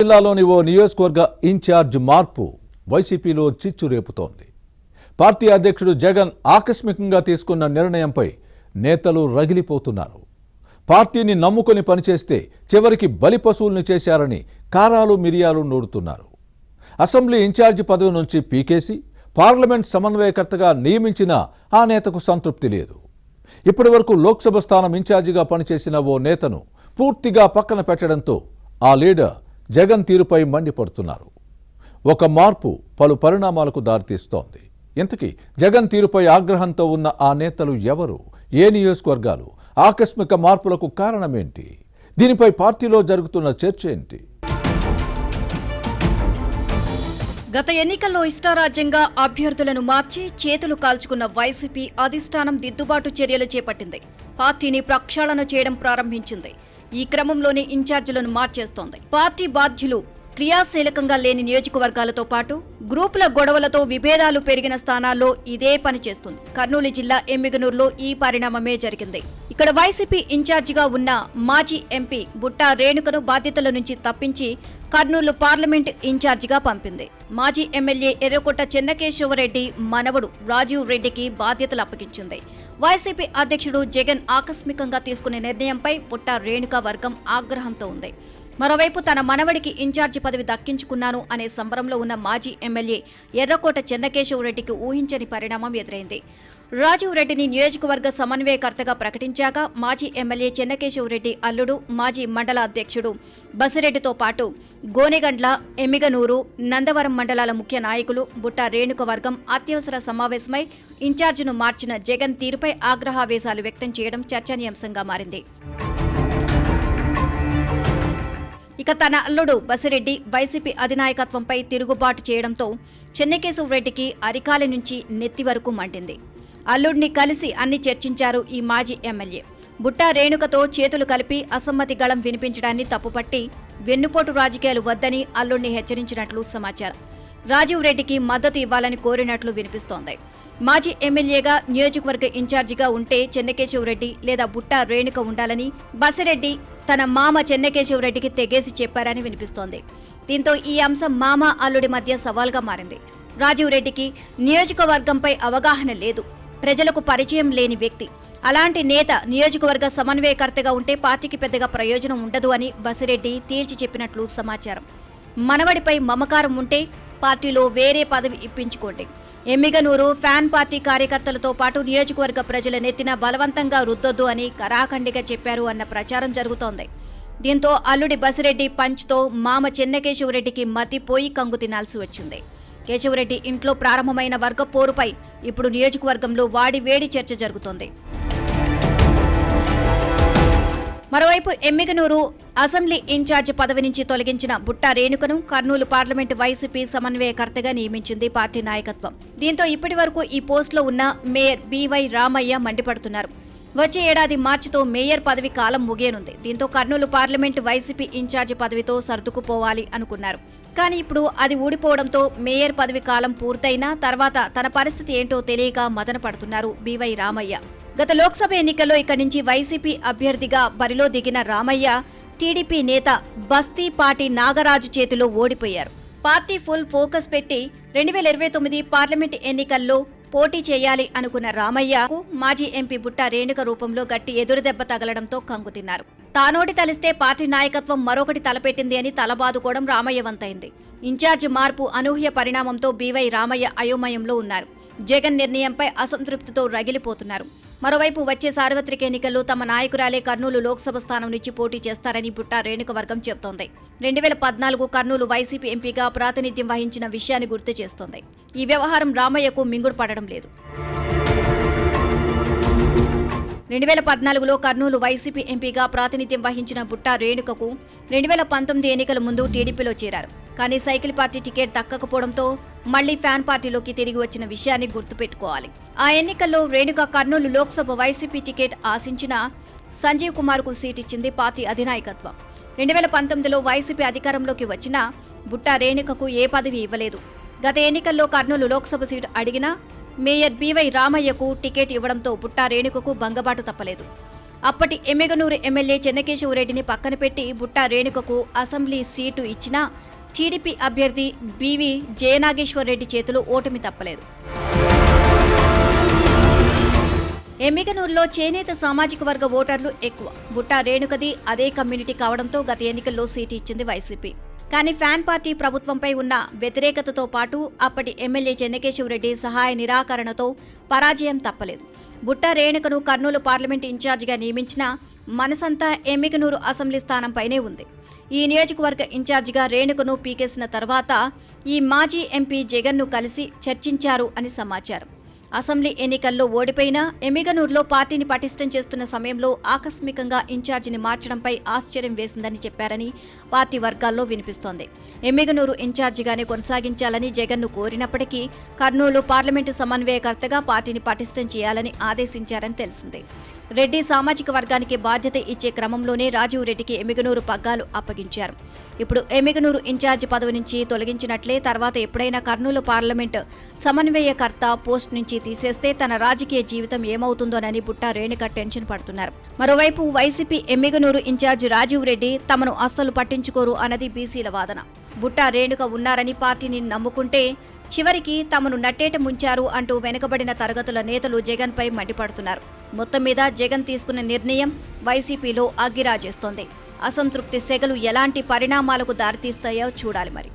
జిల్లాలోని ఓ నియోజకవర్గ ఇన్ఛార్జ్ మార్పు వైసీపీలో చిచ్చు రేపుతోంది. పార్టీ అధ్యక్షుడు జగన్ ఆకస్మికంగా తీసుకున్న నిర్ణయంపై నేతలు రగిలిపోతున్నారు. పార్టీని నమ్ముకొని పనిచేస్తే చివరికి బలి పశువుల్ని చేశారని కారాలు మిరియాలు నూరుతున్నారు. అసెంబ్లీ ఇన్ఛార్జి పదవి నుంచి పీకేసి పార్లమెంట్ సమన్వయకర్తగా నియమించిన ఆ నేతకు సంతృప్తి లేదు. ఇప్పటి వరకు లోక్సభ స్థానం ఇన్ఛార్జిగా పనిచేసిన ఓ నేతను పూర్తిగా పక్కన పెట్టడంతో ఆ లీడర్ జగన్ తీరుపై మండిపడుతున్నారు. ఒక మార్పు పలు పరిణామాలకు దారితీస్తోంది. ఇంతకీ జగన్ తీరుపై ఆగ్రహంతో ఉన్న ఆ నేతలు ఎవరు? ఏ నియోజకవర్గాలు? ఆకస్మిక మార్పులకు కారణమేంటి? దీనిపై పార్టీలో జరుగుతున్న చర్చ ఏంటి? గత ఎన్నికల్లో ఇష్టారాజ్యంగా అభ్యర్థులను మార్చి చేతులు కాల్చుకున్న వైసీపీ అధిష్టానం దిద్దుబాటు చర్యలు చేపట్టింది. పార్టీని ప్రక్షాళన చేయడం ప్రారంభించింది. ఈ క్రమంలోనే ఇన్ఛార్జీలను మార్చేస్తోంది. పార్టీ బాధ్యులు క్రియాశీలకంగా లేని నియోజకవర్గాలతో పాటు గ్రూపుల గొడవలతో విభేదాలు పెరిగిన స్థానాల్లో ఇదే పని చేస్తుంది. కర్నూలు జిల్లా ఎమ్మిగనూరులో ఈ పరిణామమే జరిగింది. ఇక్కడ వైసీపీ ఇన్ఛార్జిగా ఉన్న మాజీ ఎంపీ బుట్టా రేణుకను బాధ్యతల నుంచి తప్పించి కర్నూలు పార్లమెంట్ ఇన్ఛార్జిగా పంపింది. మాజీ ఎమ్మెల్యే ఎర్రకొట్ట చెన్నకేశవరెడ్డి మనవడు రాజీవ్ రెడ్డికి బాధ్యతలు అప్పగించింది. వైసీపీ అధ్యక్షుడు జగన్ ఆకస్మికంగా తీసుకునే నిర్ణయంపై పుట్ట రేణుక వర్గం ఆగ్రహంతో ఉంది. మరోవైపు తన మనవడికి ఇన్ఛార్జి పదవి దక్కించుకున్నాను అనే సంబరంలో ఉన్న మాజీ ఎమ్మెల్యే ఎర్రకోట చెన్నకేశవరెడ్డికి ఊహించని పరిణామం ఎదురైంది. రాజీవ్ రెడ్డిని నియోజకవర్గ సమన్వయకర్తగా ప్రకటించాక మాజీ ఎమ్మెల్యే చెన్నకేశవరెడ్డి అల్లుడు మాజీ మండల అధ్యక్షుడు బసిరెడ్డితో పాటు గోనెగండ్ల ఎమ్మిగనూరు నందవరం మండలాల ముఖ్య నాయకులు బుట్ట రేణుకవర్గం అత్యవసర సమావేశమై ఇన్ఛార్జిను మార్చిన జగన్ తీరుపై ఆగ్రహావేశాలు వ్యక్తం చేయడం చర్చనీయాంశంగా మారింది. ఇక తన అల్లుడు బసిరెడ్డి వైసీపీ అధినాయకత్వంపై తిరుగుబాటు చేయడంతో చెన్నకేశవరెడ్డికి అరికాలి నుంచి నెత్తి వరకు మండింది. అల్లుడిని కలిసి అన్ని చర్చించారు ఈ మాజీ ఎమ్మెల్యే. బుట్టా రేణుకతో చేతులు కలిపి అసమ్మతి గళం వినిపించడాన్ని తప్పుపట్టి వెన్నుపోటు రాజకీయాలు వద్దని అల్లుడిని హెచ్చరించినట్లు సమాచారం. రాజీవ్ రెడ్డికి మద్దతు ఇవ్వాలని కోరినట్లు వినిపిస్తోంది. మాజీ ఎమ్మెల్యేగా నియోజకవర్గ ఇన్ఛార్జిగా ఉంటే చెన్నకేశవరెడ్డి లేదా బుట్టా రేణుక ఉండాలని బసిరెడ్డి తన మామ చెన్నకేశవరెడ్డికి తెగేసి చెప్పారని వినిపిస్తోంది. దీంతో ఈ అంశం మామ అల్లుడి మధ్య సవాల్గా మారింది. రాజీవ్ రెడ్డికి నియోజకవర్గంపై అవగాహన లేదు. ప్రజలకు పరిచయం లేని వ్యక్తి. అలాంటి నేత నియోజకవర్గ సమన్వయకర్తగా ఉంటే పార్టీకి పెద్దగా ప్రయోజనం ఉండదు అని బసిరెడ్డి తేల్చి చెప్పినట్లు సమాచారం. మనవడిపై మమకారం ఉంటే పార్టీలో వేరే పదవి ఇప్పించుకోండి. ఎమ్మిగనూరు ఫ్యాన్ పార్టీ కార్యకర్తలతో పాటు నియోజకవర్గ ప్రజల నెత్తిన బలవంతంగా రుద్దొద్దు అని కరాఖండిగా చెప్పారు అన్న ప్రచారం జరుగుతోంది. దీంతో అల్లుడి బసిరెడ్డి పంచ్తో మామ చెన్నకేశవరెడ్డికి మతిపోయి కంగు తినాల్సి వచ్చింది. కేశవరెడ్డి ఇంట్లో ప్రారంభమైన వర్గ పోరుపై ఇప్పుడు నియోజకవర్గంలో వాడి వేడి చర్చ జరుగుతోంది. మరోవైపు ఎమ్మిగనూరు అసెంబ్లీ ఇన్ఛార్జ్ పదవి నుంచి తొలగించిన బుట్టా రేణుకను కర్నూలు పార్లమెంటు వైసీపీ సమన్వయకర్తగా నియమించింది పార్టీ నాయకత్వం. దీంతో ఇప్పటి వరకు ఈ పోస్టులో ఉన్న మేయర్ బివై రామయ్య మండిపడుతున్నారు. వచ్చే ఏడాది మార్చితో మేయర్ పదవి కాలం ముగియనుంది. దీంతో కర్నూలు పార్లమెంటు వైసీపీ ఇన్ఛార్జి పదవితో సర్దుకుపోవాలి అనుకున్నారు. కానీ ఇప్పుడు అది ఊడిపోవడంతో మేయర్ పదవి కాలం పూర్తయినా తర్వాత తన పరిస్థితి ఏంటో తెలియక మదన పడుతున్నారు బీవై రామయ్య. గత లోక్సభ ఎన్నికల్లో ఇక్కడి నుంచి వైసీపీ అభ్యర్థిగా బరిలో దిగిన రామయ్య టీడీపీ నేత బస్తీ పాటి నాగరాజు చేతిలో ఓడిపోయారు. పార్టీ ఫుల్ ఫోకస్ పెట్టి రెండు వేల ఇరవై తొమ్మిది పార్లమెంట్ ఎన్నికల్లో పోటీ చేయాలి అనుకున్న రామయ్యకు మాజీ ఎంపీ బుట్ట రేణుక రూపంలో గట్టి ఎదురుదెబ్బ తగలడంతో కంగుతిన్నారు తానోటి తలిస్తే పార్టీ నాయకత్వం మరొకటి తలపెట్టింది అని తలబాదుకోవడం రామయ్య వంతైంది. ఇన్ఛార్జ్ మార్పు అనూహ్య పరిణామంతో బీవై రామయ్య అయోమయంలో ఉన్నారు. జగన్ నిర్ణయంపై అసంతృప్తితో రగిలిపోతున్నారు. మరోవైపు వచ్చే సార్వత్రిక ఎన్నికల్లో తమ నాయకురాలే కర్నూలు లోక్సభ స్థానం నుంచి పోటీ చేస్తారని బుట్టా రేణుకవర్గం చెబుతోంది. రెండు వేల పద్నాలుగు కర్నూలు వైసీపీ ఎంపీగా ప్రాతినిధ్యం వహించిన విషయాన్ని గుర్తు చేస్తోంది. ఈ వ్యవహారం రామయ్యకు మింగుడు పడడం లేదు. రెండు వేల పద్నాలుగులో కర్నూలు వైసీపీ ఎంపీగా ప్రాతినిధ్యం వహించిన బుట్టా రేణుకకు రెండు వేల పంతొమ్మిది ఎన్నికల ముందు టీడీపీలో చేరారు. కానీ సైకిల్ పార్టీ టికెట్ దక్కకపోవడంతో మళ్ళీ ఫ్యాన్ పార్టీలోకి తిరిగి వచ్చిన విషయాన్ని గుర్తుపెట్టుకోవాలి. ఆ ఎన్నికల్లో రేణుక కర్నూలు లోక్సభ వైసీపీ టికెట్ ఆశించిన సంజీవ్ కుమార్కు సీట్ ఇచ్చింది పార్టీ అధినాయకత్వం. రెండు వేల పంతొమ్మిదిలో వైసీపీ అధికారంలోకి వచ్చిన బుట్టా రేణుకకు ఏ పదవి ఇవ్వలేదు. గత ఎన్నికల్లో కర్నూలు లోక్సభ సీటు అడిగినా మేయర్ బీవై రామయ్యకు టికెట్ ఇవ్వడంతో బుట్టా రేణుకకు భంగబాటు తప్పలేదు. అప్పటి ఎమ్మెగనూరు ఎమ్మెల్యే చెన్నకేశవరెడ్డిని పక్కన పెట్టి బుట్టా రేణుకకు అసెంబ్లీ సీటు ఇచ్చినా టీడీపీ అభ్యర్థి బీవీ జయనాగేశ్వర్ రెడ్డి చేతులు ఓటమి తప్పలేదు. ఎమ్మిగనూరులో చేనేత సామాజిక వర్గ ఓటర్లు ఎక్కువ. బుట్టా రేణుకది అదే కమ్యూనిటీ కావడంతో గత ఎన్నికల్లో సీటు ఇచ్చింది వైసీపీ. కానీ ఫ్యాన్ పార్టీ ప్రభుత్వంపై ఉన్న వ్యతిరేకతతో పాటు అప్పటి ఎమ్మెల్యే చెన్నకేశవరెడ్డి సహాయ నిరాకరణతో పరాజయం తప్పలేదు. బుట్టా రేణుకను కర్నూలు పార్లమెంట్ ఇన్ఛార్జిగా నియమించిన మనసంతా ఎమ్మిగనూరు అసెంబ్లీ స్థానంపైనే ఉంది. ఈ నియోజకవర్గ ఇన్ఛార్జిగా రేణుకను పీకేసిన తర్వాత ఈ మాజీ ఎంపీ జగన్ను కలిసి చర్చించారు అని సమాచారం. అసెంబ్లీ ఎన్నికల్లో ఓడిపోయినా ఎమ్మిగనూరులో పార్టీని పటిష్టం చేస్తున్న సమయంలో ఆకస్మికంగా ఇన్ఛార్జిని మార్చడంపై ఆశ్చర్యం వేసిందని చెప్పారని పార్టీ వర్గాల్లో వినిపిస్తోంది. ఎమ్మిగనూరు ఇన్ఛార్జిగానే కొనసాగించాలని జగన్ను కోరినప్పటికీ కర్నూలు పార్లమెంటు సమన్వయకర్తగా పార్టీని పటిష్టం చేయాలని ఆదేశించారని తెలిసింది. రెడ్డి సామాజిక వర్గానికి బాధ్యత ఇచ్చే క్రమంలోనే రాజీవ్ రెడ్డికి ఎమిగనూరు పగ్గాలు అప్పగించారు. ఇప్పుడు ఎమిగనూరు ఇన్ఛార్జి పదవి నుంచి తొలగించినట్లే తర్వాత ఎప్పుడైనా కర్నూలు పార్లమెంట్ సమన్వయకర్త పోస్ట్ నుంచి తీసేస్తే తన రాజకీయ జీవితం ఏమవుతుందోనని బుట్టా రేణుక టెన్షన్ పడుతున్నారు. మరోవైపు వైసీపీ ఎమ్మిగనూరు ఇన్ఛార్జి రాజీవ్ రెడ్డి తమను అస్సలు పట్టించుకోరు అన్నది బీసీల వాదన. బుట్టా రేణుక ఉన్నారని పార్టీని నమ్ముకుంటే చివరికి తమను నట్టేట ముంచారు అంటూ వెనుకబడిన తరగతుల నేతలు జగన్పై మండిపడుతున్నారు. మొత్తం మీద జగన్ తీసుకున్న నిర్ణయం వైసీపీలో అగ్గిరాజేస్తోంది. అసంతృప్తి సెగలు ఎలాంటి పరిణామాలకు దారితీస్తాయో చూడాలి మరి.